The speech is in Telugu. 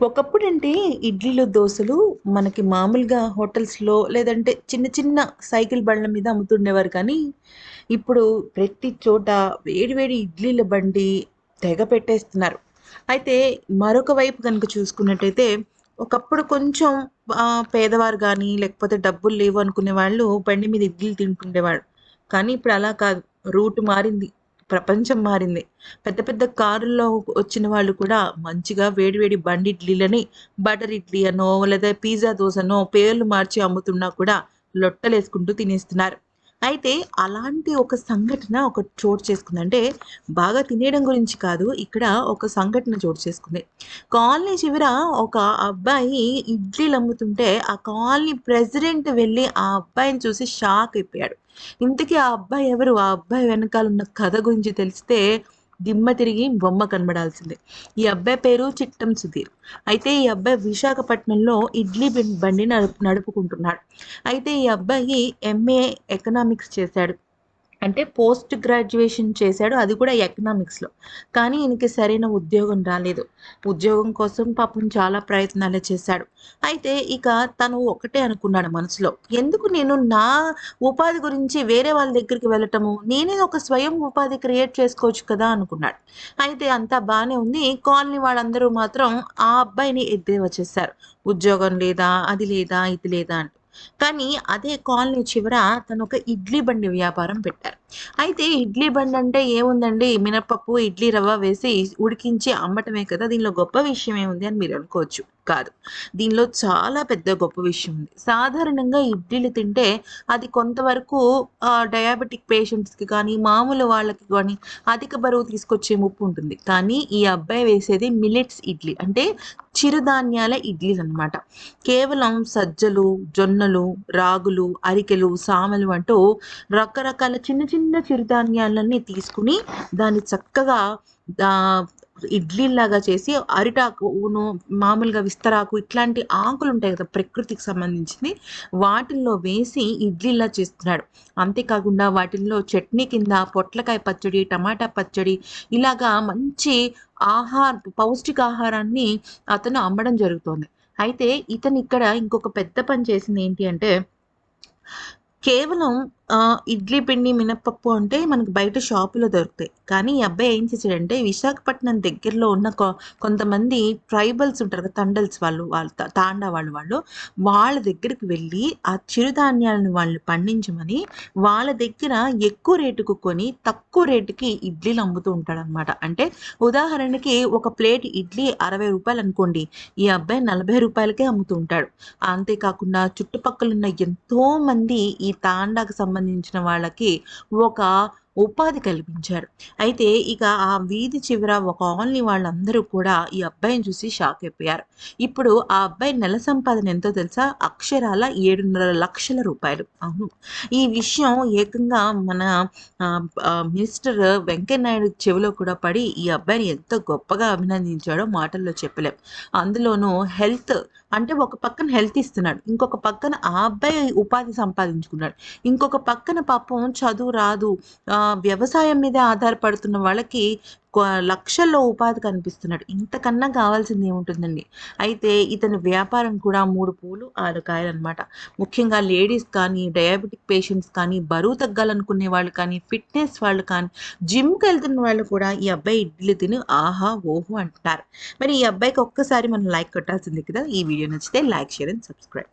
ఒకప్పుడంటే ఇడ్లీలు, దోశలు మనకి మామూలుగా హోటల్స్‌లో లేదంటే చిన్న చిన్న సైకిల్ బండ్ల మీద అమ్ముతుండేవారు కానీ, ఇప్పుడు ప్రతి చోట వేడి వేడి ఇడ్లీల బండి తెగ పెట్టేస్తున్నారు. అయితే మరొక వైపు కనుక చూసుకున్నట్టయితే, ఒకప్పుడు కొంచెం పేదవారు కానీ లేకపోతే డబ్బులు లేవు అనుకునే వాళ్ళు బండి మీద ఇడ్లీలు తింటుండేవాళ్ళు. కానీ ఇప్పుడు అలా కాదు. రూట్ మారింది. ప్రపంచం మారింది. పెద్ద పెద్ద కారుల్లో వచ్చిన వాళ్ళు కూడా మంచిగా వేడి వేడి బండి ఇడ్లీలని బటర్ ఇడ్లీ అనో, లేదా పిజ్జా దోశనో పేర్లు మార్చి అమ్ముతున్నా కూడా లొట్టలేసుకుంటూ తినేస్తున్నారు. అయితే అలాంటి ఒక సంఘటన ఒకటి చోటు చేసుకుంది. అంటే బాగా తినేయడం గురించి కాదు. ఇక్కడ ఒక సంఘటన చోటు చేసుకుంది. కాలనీ చివర ఒక అబ్బాయి ఇడ్లీలు అమ్ముతుంటే, ఆ కాలనీ ప్రెసిడెంట్ వెళ్ళి ఆ అబ్బాయిని చూసి షాక్ అయిపోయాడు. ఇంతకీ ఆ అబ్బాయి ఎవరు? ఆ అబ్బాయి వెనకాల ఉన్న కథ గురించి తెలిస్తే దిమ్మ తిరిగి బొమ్మ కనబడాల్సిందే. ఈ అబ్బాయి పేరు చిట్టం సుధీర్. అయితే ఈ అబ్బాయి విశాఖపట్నంలో ఇడ్లీ బండి నడుపు నడుపుకుంటున్నాడు. అయితే ఈ అబ్బాయి ఎంఏ ఎకనామిక్స్ చేశాడు. అంటే పోస్ట్ గ్రాడ్యుయేషన్ చేశాడు. అది కూడా ఎకనామిక్స్‌లో. కానీ ఈయనకి సరైన ఉద్యోగం రాలేదు. ఉద్యోగం కోసం పాపం చాలా ప్రయత్నాలే చేశాడు. అయితే ఇక తను ఒకటే అనుకున్నాడు మనసులో. ఎందుకు నేను నా ఉపాధి గురించి వేరే వాళ్ళ దగ్గరికి వెళ్ళటము, నేనే ఒక స్వయం ఉపాధి క్రియేట్ చేసుకోవచ్చు కదా! అనుకున్నాడు. అయితే అంతా బాగానే ఉంది. కాలనీ వాళ్ళందరూ మాత్రం ఆ అబ్బాయిని ఎద్దేవా చేశారు. ఉద్యోగం లేదా, అది లేదా, ఇది లేదా అంటూ. కానీ అదే కాలనీ చివర తనొక ఇడ్లీ బండి వ్యాపారం పెట్టారు. అయితే ఇడ్లీ బండి అంటే ఏముందండి మినపప్పు, ఇడ్లీ రవ్వ వేసి ఉడికించి అమ్మటమే కదా! దీనిలో గొప్ప విషయం ఏముంది అని మీరు అనుకోవచ్చు. కాదు. దీనిలో చాలా పెద్ద గొప్ప విషయం ఉంది. సాధారణంగా ఇడ్లీలు తింటే అది కొంతవరకు డయాబెటిక్ పేషెంట్స్‌కి కానీ, మామూలు వాళ్ళకి కానీ అధిక బరువు తీసుకొచ్చే ముప్పు ఉంటుంది. కానీ ఈ అబ్బాయి వేసేది మిలెట్స్ ఇడ్లీ. అంటే చిరుధాన్యాల ఇడ్లీలనమాట. కేవలం సజ్జలు, జొన్నలు, రాగులు, అరికెలు, సామలు అంటూ రకరకాల చిన్న చిన్న చిన్న చిరుధాన్యాలన్నీ తీసుకొని దాన్ని చక్కగా ఇడ్లీలాగా చేసి చేసి అరిటాకును, మామూలుగా విస్తరాకు ఇట్లాంటి ఆకులు ఉంటాయి కదా! ప్రకృతికి సంబంధించింది. వాటిల్లో వేసి ఇడ్లీలా చేస్తున్నాడు. అంతేకాకుండా వాటిల్లో చట్నీ కింద పొట్లకాయ పచ్చడి, టమాటా పచ్చడి ఇలాగా మంచి ఆహా పౌష్టికాహారాన్ని అతను అమ్మడం జరుగుతోంది. అయితే ఇతను ఇక్కడ ఇంకొక పెద్ద పని చేసింది ఏంటి అంటే కేవలం ఇడ్లీ పిండి, మినపప్పు అంటే మనకు బయట షాపులో దొరుకుతాయి. కానీ ఈ అబ్బాయి ఏం చేశాడంటే విశాఖపట్నం దగ్గరలో ఉన్న కొంతమంది ట్రైబల్స్ ఉంటారు కదా! తండల్స్ వాళ్ళు, వాళ్ళు తాండా వాళ్ళు వాళ్ళు. వాళ్ళ దగ్గరికి వెళ్ళి ఆ చిరుధాన్యాలను వాళ్ళు పండించమని వాళ్ళ దగ్గర ఎక్కువ రేటుకు కొని తక్కువ రేటుకి ఇడ్లీలు అమ్ముతూ ఉంటాడనమాట. అంటే ఉదాహరణకి ఒక ప్లేట్ ఇడ్లీ అరవై రూపాయలు అనుకోండి. ఈ అబ్బాయి నలభై రూపాయలకే అమ్ముతూ ఉంటాడు. అంతే కాకుండా ఎంతో ఎంతోమంది ఈ తాండాకు సంబంధించిన వాళ్ళకి ఒక ఉపాధి కల్పించారు అయితే ఇక ఆ వీధి చివర ఒక కాలనీ వాళ్ళందరూ కూడా ఈ అబ్బాయిని చూసి షాక్ అయిపోయారు. ఇప్పుడు ఆ అబ్బాయి నెల సంపాదన ఎంతో తెలుసా? అక్షరాల ఏడున్నర లక్షల రూపాయలు అవును. ఈ విషయం ఏకంగా మన మినిస్టర్ వెంకయ్య నాయుడు చెవిలో కూడా పడి ఈ అబ్బాయిని ఎంత గొప్పగా అభినందించాడో మాటల్లో చెప్పలేం. అందులోనూ హెల్త్ అంటే ఒక పక్కన హెల్త్ ఇస్తున్నాడు. ఇంకొక పక్కన ఆ అబ్బాయి ఉపాధి సంపాదించుకున్నాడు. ఇంకొక పక్కన పాపం చదువు రాదు వ్యవసాయం మీదే ఆధారపడుతున్న వాళ్ళకి లక్షల్లో ఉపాధి కనిపిస్తున్నాడు ఇంతకన్నా కావాల్సింది ఏముంటుందండి. అయితే ఇతని వ్యాపారం కూడా మూడు పూలు 6 కాయలనమాట. ముఖ్యంగా లేడీస్ కానీ, డయాబెటిక్ పేషెంట్స్ కానీ, బరువు తగ్గాలనుకునే వాళ్ళు కానీ, ఫిట్‌నెస్ వాళ్ళు కానీ, జిమ్‌కెళ్తున్న వాళ్ళు కూడా ఈ అబ్బాయి ఇడ్లీ తిని ఆహా! ఓహో! అంటున్నారు. మరి ఈ అబ్బాయికి ఒక్కసారి మనం లైక్ కొట్టాల్సింది కదా! ఈ వీడియో నచ్చితే లైక్, షేర్ అండ్ సబ్స్క్రైబ్.